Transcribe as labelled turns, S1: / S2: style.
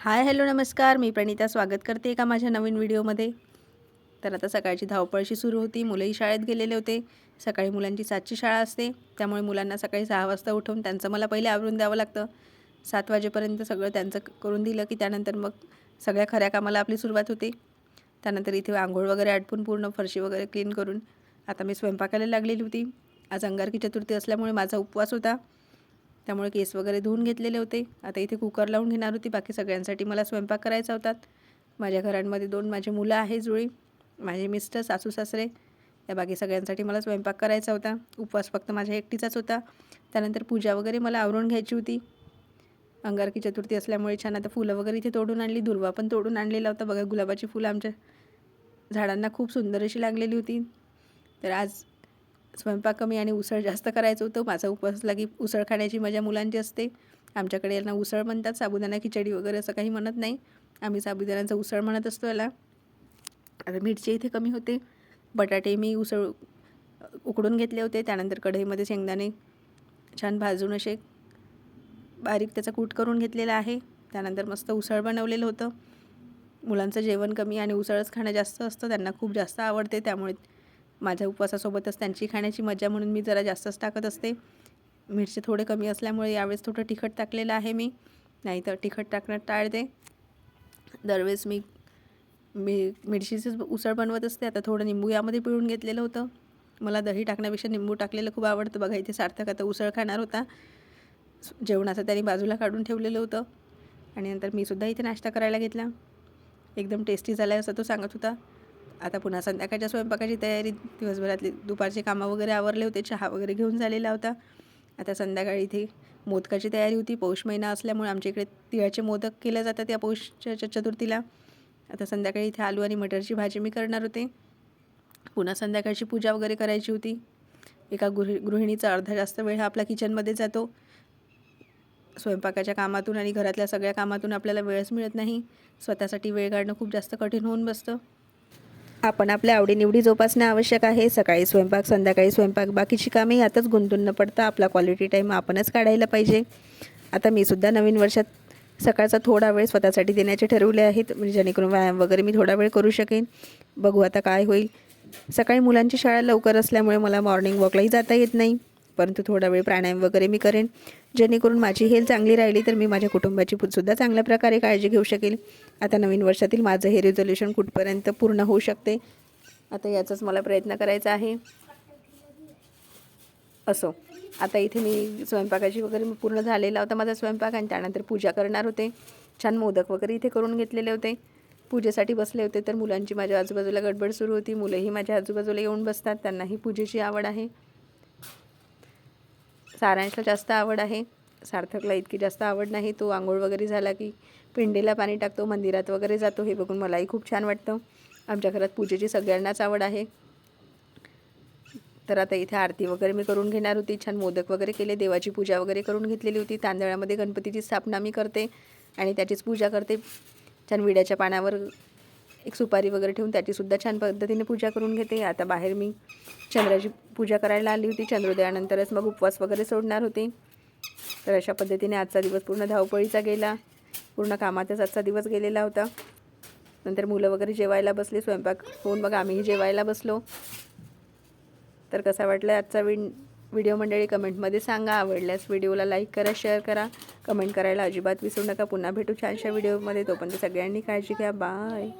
S1: Hi hello नमस्कार. मी प्रणिता स्वागत करते एका माझ्या नवीन व्हिडिओमध्ये. तर आता सकाळची धावपळशी सुरू होती. मुलंही शाळेत गेलेले होते. सकाळी मुलांची सातची शाळा असते. त्यामुळे मुलांना सकाळी सहा वाजता उठवून त्यांचं मला पहिले आवरून द्यावं लागतं. सात वाजेपर्यंत सगळं त्यांचं करून दिलं की त्यानंतर मग सगळ्या खऱ्या कामाला आपली सुरुवात होते. त्यानंतर इथे आंघोळ वगैरे आटपून पूर्ण फरशी वगैरे क्लीन करून आता मी स्वयंपाकाला लागलेली होती. आज अंगारकी चतुर्थी असल्यामुळे माझा उपवास होता. त्यामुळे केस वगैरे धुवून घेतलेले होते. आता इथे कुकर लावून घेणार होती. बाकी सगळ्यांसाठी मला स्वयंपाक करायचा होता. माझ्या घरांमध्ये दोन माझी मुलं आहे जुळी माझे मिस्टर सासू सासरे. या बाकी सगळ्यांसाठी मला स्वयंपाक करायचा होता. उपवास फक्त माझ्या एकटीचाच होता. त्यानंतर पूजा वगैरे मला आवरून घ्यायची होती. अंगारकी चतुर्थी असल्यामुळे छान आता फुलं वगैरे इथे तोडून आणली. दुर्वा पण तोडून आणलेला होता. बघा गुलाबाची फुलं आमच्या झाडांना खूप सुंदर अशी लागलेली होती. तर आज स्वयंपाक कमी आणि उसळ जास्त करायचं होतं. माझा उपवास लागी उसळ खाण्याची मजा मुलांची असते. आमच्याकडे यांना उसळ म्हणतात. साबुदाणा खिचडी वगैरे असं काही म्हणत नाही. आम्ही साबुदाण्याचं उसळ म्हणत असतो याला. आता मिरची इथे कमी होते. बटाटे मी उसळ उकडून घेतले होते. त्यानंतर कढईमध्ये शेंगदाणे छान भाजून असे बारीक त्याचा कूट करून घेतलेला आहे. त्यानंतर मस्त उसळ बनवलेलं होतं. मुलांचं जेवण कमी आणि उसळच खाणं जास्त असतं. त्यांना खूप जास्त आवडते. त्यामुळे माझ्या उपवासासोबतच त्यांची खाण्याची मजा म्हणून मी जरा जास्तच टाकत असते. मिरची थोडे कमी असल्यामुळे यावेळेस थोडं तिखट टाकलेलं आहे मी. नाहीतर तिखट टाकणं टाळते. दरवेळेस मी मी मिरचीचीच उसळ बनवत असते. आता थोडं निंबू यामध्ये पिळून घेतलेलं होतं. मला दही टाकण्यापेक्षा निंबू टाकलेलं खूप आवडतं. बघा इथे सार्थक आता उसळ खाणार होता. जेवणाचं त्यांनी बाजूला काढून ठेवलेलं होतं. आणि नंतर मी सुद्धा इथे नाश्ता करायला घेतला. एकदम टेस्टी झाला आहे असं तो सांगत होता. आता पुन्हा संध्याकाळच्या स्वयंपाकाची तयारी दिवसभरातली दुपारचे कामं वगैरे आवरले होते चहा वगैरे घेऊन झालेला होता. आता संध्याकाळी इथे मोदकाची तयारी होती. पौष महिना असल्यामुळे आमच्या इकडे तिळाचे मोदक केले जातात या पौषच्या चतुर्थीला. आता संध्याकाळी इथे आलू आणि मटरची भाजी मी करणार होते. पुन्हा संध्याकाळची पूजा वगैरे करायची होती. एका गृह गृहिणीचा अर्धा जास्त वेळ हा आपला किचनमध्ये जातो. स्वयंपाकाच्या कामातून आणि घरातल्या सगळ्या कामातून आपल्याला वेळच मिळत नाही. स्वतःसाठी वेळ काढणं खूप जास्त कठीण होऊन बसतं. आपण आपल्या आवडीनिवडी जोपासणं आवश्यक आहे. सकाळी स्वयंपाक संध्याकाळी स्वयंपाक बाकीची कामे यातच गुंतून न पडता आपला क्वालिटी टाईम आपणच काढायला पाहिजे. आता मी सुद्धा नवीन वर्षात सकाळचा थोडा वेळ स्वतःसाठी देण्याचे ठरवले आहेत. म्हणजे जेणेकरून व्यायाम वगैरे मी थोडा वेळ करू शकेन. बघू आता काय होईल. सकाळी मुलांची शाळा लवकर असल्यामुळे मला मॉर्निंग वॉकलाही जाता येत नाही. परंतु थोडा वेळ प्राणायाम वगैरे मी करेन. जेणेकरून माझी हेल्थ चांगली राहिली तर मी माझ्या कुटुंबाची पु- सुद्धा चांगल्या प्रकारे काळजी घेऊ शकेल. आता नवीन वर्षातील माझं हे रिझोल्युशन कुठपर्यंत पूर्ण होऊ शकते? आता याचाच मला प्रयत्न करायचा आहे. असो. आता इथे मी स्वयंपाकाची वगैरे मी पूर्ण झालेला होता माझा स्वयंपाक आणि त्यानंतर पूजा करणार होते. छान मोदक वगैरे इथे करून घेतलेले होते. पूजेसाठी बसले होते तर मुलांची माझ्या आजूबाजूला गडबड सुरू होती. मुलंही माझ्या आजूबाजूला येऊन बसतात. त्यांनाही पूजेची आवड आहे. सारांशला जास्त आवड आहे. सार्थकला इतकी जास्त आवड नाही. तो आंघोळ वगैरे झाला की पिंडीला पाणी टाकतो मंदिरात वगैरे जातो. हे बघून मलाही खूप छान वाटतं. आमच्या घरात पूजेची सगळ्यांनाच आवड आहे. तर आता इथे आरती वगैरे मी करून घेणार होती. छान मोदक वगैरे केले. देवाची पूजा वगैरे करून घेतलेली होती. तांदळामध्ये गणपतीची स्थापना मी करते आणि त्याचीच पूजा करते. छान विड्याच्या पानावर एक सुपारी वगैरे ठेवून त्याचीसुद्धा छान पद्धतीने पूजा करून घेते. आता बाहेर मी चंद्राची पूजा करायला आली होती. चंद्रोदयानंतरच मग उपवास वगैरे सोडणार होते. तर अशा पद्धतीने आजचा दिवस पूर्ण धावपळीचा गेला. पूर्ण कामातच आजचा दिवस गेलेला होता. नंतर मुलं वगैरे जेवायला बसली. स्वयंपाक होऊन मग आम्हीही जेवायला बसलो. तर कसा वाटला आजचा विन व्हिडिओ मंडळी कमेंटमध्ये सांगा. आवडल्यास व्हिडिओला लाईक करा शेअर करा. कमेंट करायला अजिबात विसरू नका. पुन्हा भेटू छानशा व्हिडिओमध्ये. तोपर्यंत सगळ्यांनी काळजी घ्या. बाय.